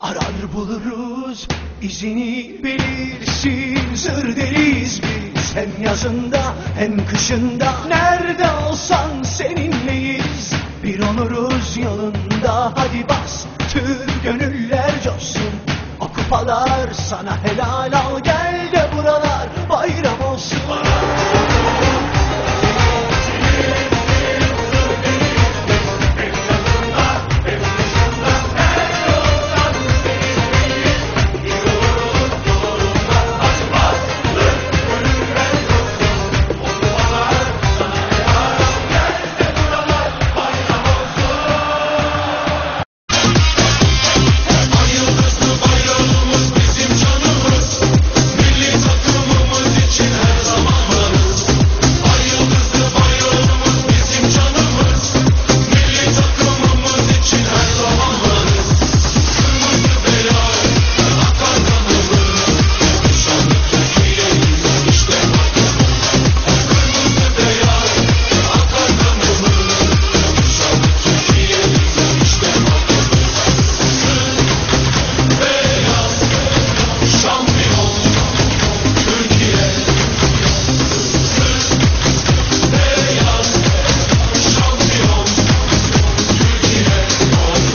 Arar buluruz izini bilirsin. Zır deliyiz biz hem yazında hem kışında. Nerede olsan seninleyiz Bir onuruz yolunda. Hadi bas Tüm gönüller coşsun. O kupalar sana helal al gel.